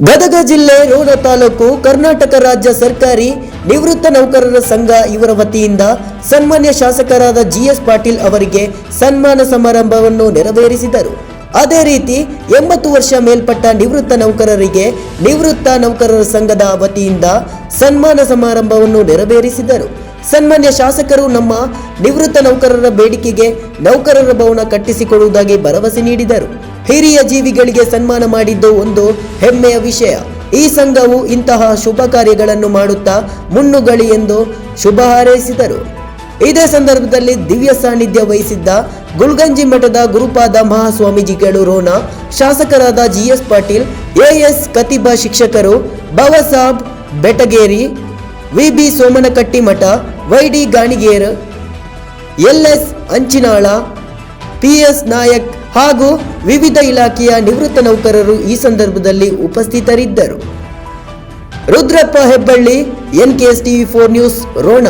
ಗದಗ ಜಿಲ್ಲೆ ರೋಣ ತಾಲೂಕು ಕರ್ನಾಟಕ ರಾಜ್ಯ ಸರ್ಕಾರಿ ನಿವೃತ್ತ ನೌಕರರ ಸಂಘ ಇವರ ವತಿಯಿಂದ ಸನ್ಮಾನ್ಯ ಶಾಸಕರಾದ ಜಿಎಸ್ ಪಾಟೀಲ್ ಅವರಿಗೆ ಸನ್ಮಾನ ಸಮಾರಂಭವನ್ನು ನೆರವೇರಿಸಿದರು. ಅದೇ ರೀತಿ ಎಂಬತ್ತು ವರ್ಷ ಮೇಲ್ಪಟ್ಟ ನಿವೃತ್ತ ನೌಕರರಿಗೆ ನಿವೃತ್ತ ನೌಕರರ ಸಂಘದ ವತಿಯಿಂದ ಸನ್ಮಾನ ಸಮಾರಂಭವನ್ನು ನೆರವೇರಿಸಿದರು. ಸನ್ಮಾನ್ಯ ಶಾಸಕರು ನಮ್ಮ ನಿವೃತ್ತ ನೌಕರರ ಬೇಡಿಕೆಗೆ ನೌಕರರ ಭವನ ಕಟ್ಟಿಸಿಕೊಡುವುದಾಗಿ ಭರವಸೆ ನೀಡಿದರು. ಹಿರಿಯ ಜೀವಿಗಳಿಗೆ ಸನ್ಮಾನ ಮಾಡಿದ್ದು ಒಂದು ಹೆಮ್ಮೆಯ ವಿಷಯ. ಈ ಸಂಘವು ಇಂತಹ ಶುಭ ಕಾರ್ಯಗಳನ್ನು ಮಾಡುತ್ತಾ ಮುನ್ನುಗಳಿ ಎಂದು ಶುಭ ಹಾರೈಸಿದರು. ಇದೇ ಸಂದರ್ಭದಲ್ಲಿ ದಿವ್ಯ ಸಾನ್ನಿಧ್ಯ ವಹಿಸಿದ್ದ ಗುಲ್ಗಂಜಿ ಮಠದ ಗುರುಪಾದ ಮಹಾಸ್ವಾಮೀಜಿಗಳು ರೋಣ ಶಾಸಕರಾದ ಜಿಎಸ್ ಪಾಟೀಲ್ ಎಎಸ್ ಕತಿಬಾ ಶಿಕ್ಷಕರು Babasab Betageri VB Somanakattimath YD Ganiger, L S Anchinal, P S Nayak ಹಾಗೂ ವಿವಿಧ ಇಲಾಖೆಯ ನಿವೃತ್ತ ನೌಕರರು ಈ ಸಂದರ್ಭದಲ್ಲಿ ಉಪಸ್ಥಿತರಿದ್ದರು. Rudrappa Hebballi NKS TV four news, Ron.